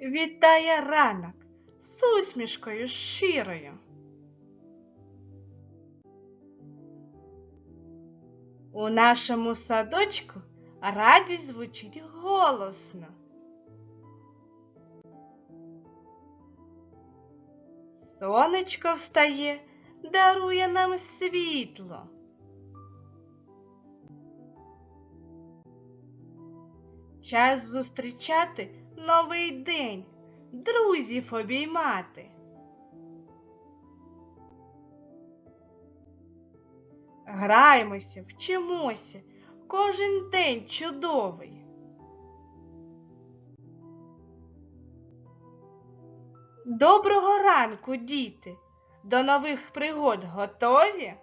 вітає ранок з усмішкою щирою. У нашому садочку радість звучить голосно. Сонечко встає, дарує нам світло. Час зустрічати новий день, друзів обіймати. Граємося, вчимося, кожен день чудовий. Доброго ранку, діти! До нових пригод готові?